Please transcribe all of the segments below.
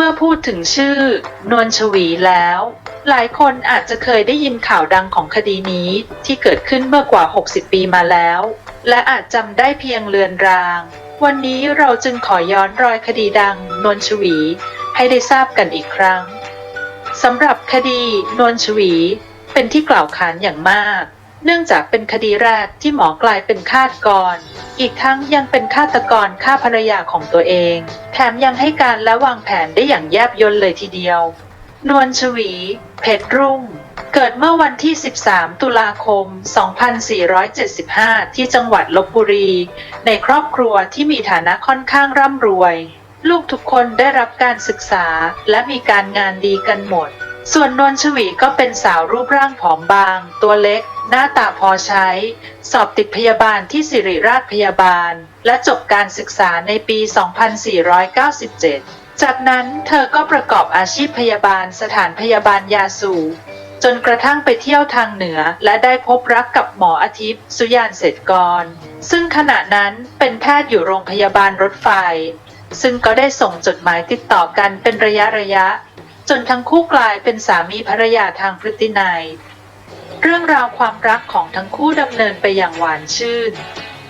เมื่อพูดถึงชื่อนวลชวีแล้ว หลายคนอาจจะเคยได้ยินข่าวดังของคดีนี้ที่เกิดขึ้นเมื่อกว่า 60 ปีมาแล้ว และอาจจำได้เพียงเลือนราง วันนี้เราจึงขอย้อนรอยคดีดังนวลชวี ให้ได้ทราบกันอีกครั้งสำหรับคดีนวลชวี เป็นที่กล่าวขานอย่างมาก เนื่องจากเป็นคดีแรกที่หมอกลายเป็นฆาตกร อีกทั้งยังเป็นฆาตกรฆ่าภรรยาของตัวเอง แถมยังให้การและวางแผนได้อย่างแยบยลเลยทีเดียว นวลชวี เพชรรุ่ง เกิดเมื่อวันที่ 13 ตุลาคม 2475 ที่จังหวัดลบบุรี ในครอบครัวที่มีฐานะค่อนข้างร่ำรวย ลูกทุกคนได้รับการศึกษาและมีการงานดีกันหมด ส่วนนวลชวีก็เป็นสาวรูปร่างผอมบาง ตัวเล็ก หน้าตาพอใช้ สอบติดพยาบาลที่สิริราชพยาบาล และจบการศึกษาในปี 2497 จากนั้นเธอก็ประกอบอาชีพพยาบาลสถานพยาบาลยาสูจนกระทั่งไปเที่ยวทางเหนือและได้พบรักกับหมออาทิตย์ สุยานเศรษกร ซึ่งขณะนั้นเป็นแพทย์อยู่โรงพยาบาลรถไฟ ซึ่งก็ได้ส่งจดหมายติดต่อกันเป็นระยะระยะ จนทั้งคู่กลายเป็นสามีภรรยาทางพฤตินัย เรื่องราวความรักของทั้งคู่ดำเนินไปอย่างหวานชื่น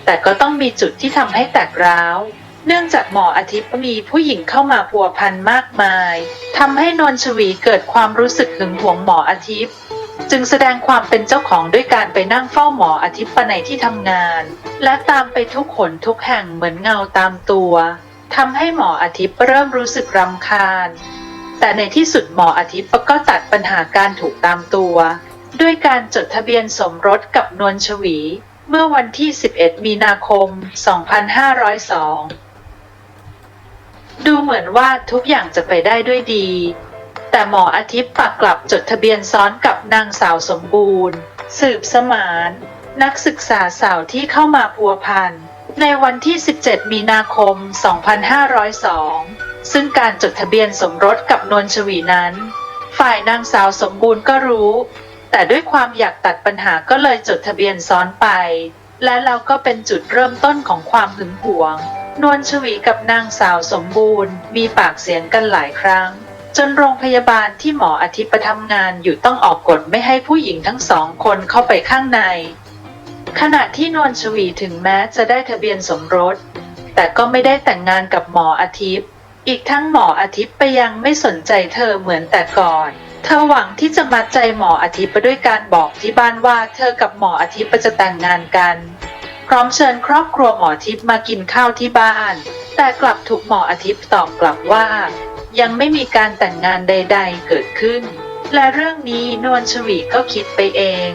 แต่ก็ต้องมีจุดที่ทำให้แตกร้าว เนื่องจากหมออาทิตย์มีผู้หญิงเข้ามาพัวพันมากมายทำให้นวลชวีเกิดความรู้สึกหึงหวงหมออาทิตย์จึงแสดงความเป็นเจ้าของด้วยการไปนั่งเฝ้าหมออาทิตย์ไปในที่ทำงาน และตามไปทุกขนทุกแห่งเหมือนเงาตามตัวทำให้หมออาทิตย์เริ่มรู้สึกรำคาญ แต่ในที่สุดหมออาทิตย์ก็ตัดปัญหาการถูกตามตัว ด้วยการจดทะเบียนสมรสกับนวลชวี เมื่อวันที่ 11 มีนาคม 2502 ดูเหมือนว่าทุกอย่างจะไปได้ด้วยดี แต่หมออาทิตย์ปักกลับจดทะเบียนซ้อนกับนางสาวสมบูรณ์ สืบสมาน นักศึกษาสาวที่เข้ามาพัวพันในวันที่ 17 มีนาคม 2502 ซึ่งการจดทะเบียนสมรสกับนวลชวีนั้น ฝ่ายนางสาวสมบูรณ์ก็รู้ แต่ด้วยความอยากตัดปัญหาก็เลยจดทะเบียนซ้อนไป และแล้วก็เป็นจุดเริ่มต้นของความหึงหวง นวลชวีกับนางสาวสมบูรณ์ มีปากเสียงกันหลายครั้ง จนโรงพยาบาลที่หมออาทิตย์ประทำงานอยู่ต้องออกกฎไม่ให้ผู้หญิงทั้งสองคนเข้าไปข้างใน ขณะที่นวลชวีถึงแม้จะได้ทะเบียนสมรส แต่ก็ไม่ได้แต่งงานกับหมออาทิตย์ อีกทั้งหมออาทิตย์ไปยังไม่สนใจเธอเหมือนแต่ก่อน เธอหวังที่จะมัดใจหมออาทิตย์ไปด้วยการบอกที่บ้านว่าเธอกับหมออาทิตย์จะแต่งงานกัน พร้อมเชิญครอบครัวหมอทิพย์มากินข้าวที่บ้าน แต่กลับถูกหมออาทิตย์ตอบกลับว่า ยังไม่มีการแต่งงานใด ๆ เกิดขึ้น และเรื่องนี้นวลชวีก็คิดไปเอง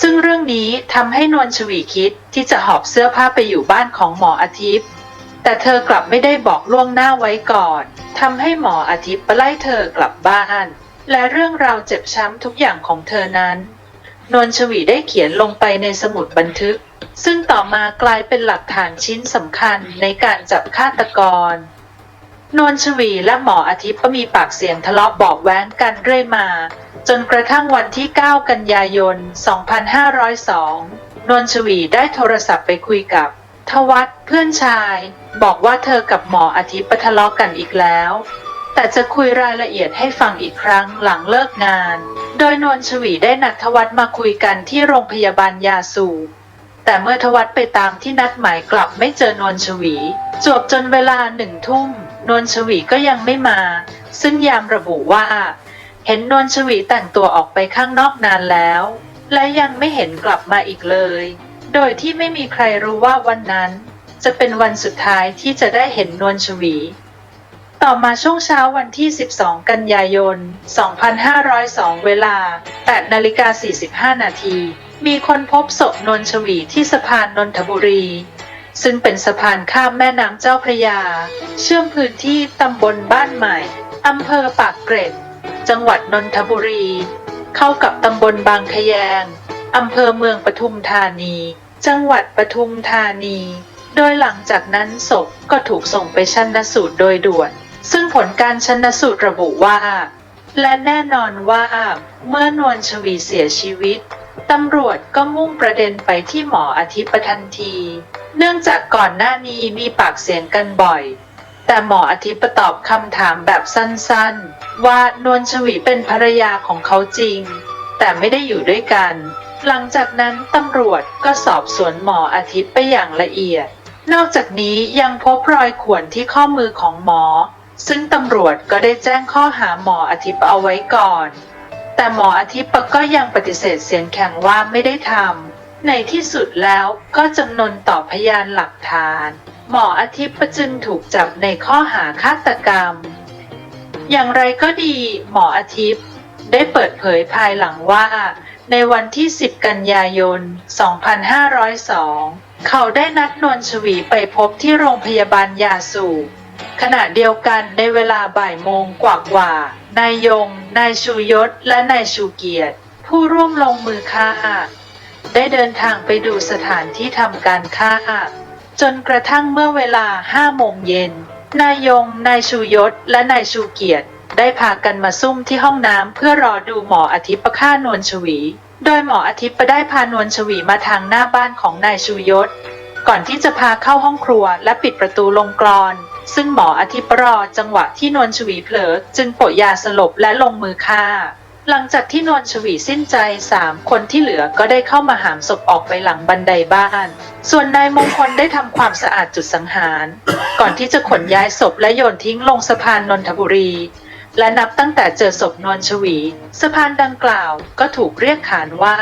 ซึ่งเรื่องนี้ทำให้นวลชวีคิดที่จะหอบเสื้อผ้าไปอยู่บ้านของหมออาทิตย์ แต่เธอกลับไม่ได้บอกล่วงหน้าไว้ก่อนทำให้หมออาทิตย์ไล่เธอกลับบ้าน และเรื่องราวเจ็บช้ำทุกอย่างของเธอนั้นนวลชวีได้เขียนลงไปในสมุดบันทึก ซึ่งต่อมากลายเป็นหลักฐานชิ้นสำคัญในการจับฆาตกรนวลชวีและหมออาทิตย์ก็มีปากเสียงทะเลาะบาะแว้งกันเรื่อยมา จนกระทั่งวันที่ 9 กันยายน 2502นวลชวีได้โทรศัพท์ไปคุยกับ ทวัตเพื่อนชาย บอกว่าเธอกับหมออาทิตย์ไปทะเลาะกันอีกแล้ว แต่จะคุยรายละเอียดให้ฟังอีกครั้งหลังเลิกงาน โดยนวลชวีได้นัดทวัตมาคุยกันที่โรงพยาบาลยาสูบแต่เมื่อทวัตไปตามที่นัดหมายกลับไม่เจอนวลชวี จวบจนเวลาหนึ่งทุ่มนวลชวีก็ยังไม่มา ซึ่งยามระบุว่า เห็นนวลชวีแต่งตัวออกไปข้างนอกนานแล้ว และยังไม่เห็นกลับมาอีกเลย โดยที่ไม่มีใครรู้ว่าวันนั้น จะเป็นวันสุดท้ายที่จะได้เห็นนวลชวี ต่อมาช่วงเช้าวันที่ 12 กันยายน 2502 เวลา8นาฬิกา45 นาที มีคนพบศพนนชวีที่สะพานนนทบุรี ซึ่งเป็นสะพานข้ามแม่น้ำเจ้าพระยา เชื่อมพื้นที่ตำบลบ้านใหม่อำเภอปากเกร็ด จังหวัดนนทบุรี เข้ากับตำบลบางขยง อำเภอเมืองปทุมธานี จังหวัดปทุมธานี โดยหลังจากนั้นศพก็ถูกส่งไปชันสูตรโดยด่วน ซึ่งผลการชันสูตรระบุว่า และแน่นอนว่า เมื่อนวลชวีเสียชีวิตตำรวจก็มุ่งประเด็นไปที่หมออาทิตย์ทันที เนื่องจากก่อนหน้านี้มีปากเสียงกันบ่อยแแต่หมออาทิตย์ตอบคำถามแบบสั้นๆ ว่านวลชวีเป็นภรรยาของเขาจริง แต่ไม่ได้อยู่ด้วยกัน หลังจากนั้นตำรวจก็สอบสวนหมออาทิตย์ไปอย่างละเอียด นอกจากนี้ยังพบรอยข่วนที่ข้อมือของหมอ ซึ่งตำรวจก็ได้แจ้งข้อหาหมออาทิตย์เอาไว้ก่อน แต่หมออาทิตย์ก็ยังปฏิเสธเสียงแข็งว่าไม่ได้ทำ ในที่สุดแล้วก็จำนนต่อพยานหลักฐาน หมออาทิตย์จึงถูกจับในข้อหาฆาตกรรม อย่างไรก็ดีหมออาทิตย์ได้เปิดเผยภายหลังว่า ในวันที่ 10 กันยายน 2502 เขาได้นัดนวลชวีไปพบที่โรงพยาบาลยาสูบขณะเดียวกันในเวลาบ่ายโมงกว่ากว่า นายยง นายชูยศ และนายชูเกียรติ ผู้ร่วมลงมือฆ่า ได้เดินทางไปดูสถานที่ทำการฆ่า จนกระทั่งเมื่อเวลาห้าโมงเย็น นายยง นายชูยศ และนายชูเกียรติ ได้พากันมาซุ่มที่ห้องน้ำเพื่อรอดูหมออาทิตย์ประฆ่านวลชวี โดยหมออาทิตย์ได้พานวลชวีมาทางหน้าบ้านของนายชูยศ ก่อนที่จะพาเข้าห้องครัวและปิดประตูลงกรอน ซึ่งหมออาทิตย์รอจังหวะที่นวลชวีเผลอจึงโปะยาสลบและลงมือฆ่า หลังจากที่นวลชวีสิ้นใจสามคนที่เหลือก็ได้เข้ามาหามศพออกไปหลังบันไดบ้าน ส่วนนายมงคลได้ทำความสะอาดจุดสังหาร ก่อนที่จะขนย้ายศพและโยนทิ้งลงสะพานนนทบุรี และนับตั้งแต่เจอศพนวลชวี สะพานดังกล่าวก็ถูกเรียกขานว่า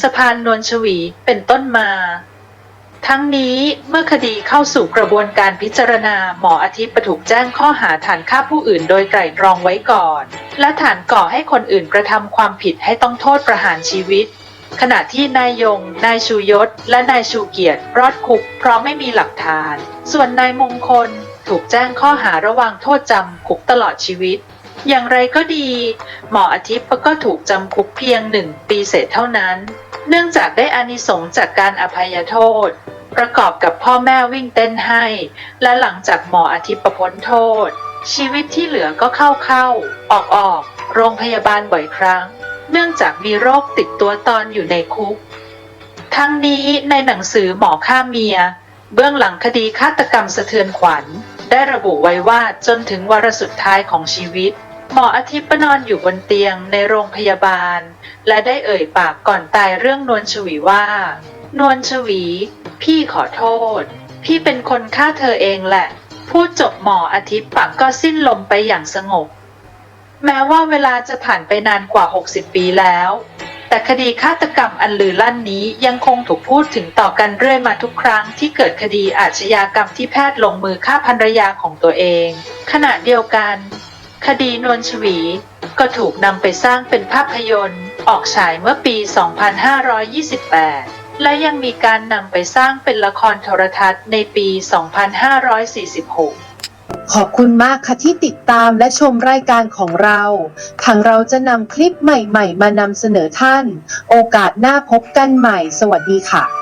สะพานนวลชวีเป็นต้นมาทั้งนี้เมื่อคดีเข้าสู่กระบวนการพิจารณาหมออาทิตย์ประถูกแจ้งข้อหาฐานฆ่าผู้อื่นโดยไตร่ตรองไว้ก่อน และฐานก่อให้คนอื่นกระทำความผิดให้ต้องโทษประหารชีวิต ขณะที่นายยง นายชูยศ และนายชูเกียรติรอดคุกเพราะไม่มีหลักฐาน ส่วนนายมงคล ถูกแจ้งข้อหาระวางโทษจำคุกตลอดชีวิต อย่างไรก็ดี หมออาทิตย์ก็ถูกจำคุกเพียงหนึ่งปีเศษเท่านั้น เนื่องจากได้อานิสงส์จากการอภัยโทษ ประกอบกับพ่อแม่วิ่งเต้นให้ และหลังจากหมออาทิตย์ประพ้นโทษ ชีวิตที่เหลือก็เข้าเข้า ออกออกโรงพยาบาลบ่อยครั้ง เนื่องจากมีโรคติดตัวตอนอยู่ในคุก ทั้งนี้ในหนังสือหมอฆ่าเมีย เบื้องหลังคดีฆาตกรรมสะเทือนขวัญ ได้ระบุไว้ว่าจนถึงวาระสุดท้ายของชีวิต หมออาทิตย์ประนอนอยู่บนเตียงในโรงพยาบาล และได้เอ่ยปากก่อนตายเรื่องนวลชวีว่า นวลชวี พี่ขอโทษ พี่เป็นคนฆ่าเธอเองแหละ พูดจบหมออาทิตย์ปากก็สิ้นลมไปอย่างสงบ แม้ว่าเวลาจะผ่านไปนานกว่า 60 ปีแล้ว แต่คดีฆาตกรรมอันลือลั่นนี้ยังคงถูกพูดถึงต่อกันเรื่อยมาทุกครั้งที่เกิดคดีอาชญากรรมที่แพทย์ลงมือฆ่าภรรยาของตัวเอง ขณะเดียวกัน คดีนวลชวี ก็ถูกนำไปสร้างเป็นภาพยนตร์ ออกฉายเมื่อปี 2528และยังมีการนำไปสร้างเป็นละครโทรทัศน์ในปี 2546 ขอบคุณมากค่ะที่ติดตามและชมรายการของเรา ทางเราจะนำคลิปใหม่ๆ มานำเสนอท่าน โอกาสหน้าพบกันใหม่ สวัสดีค่ะ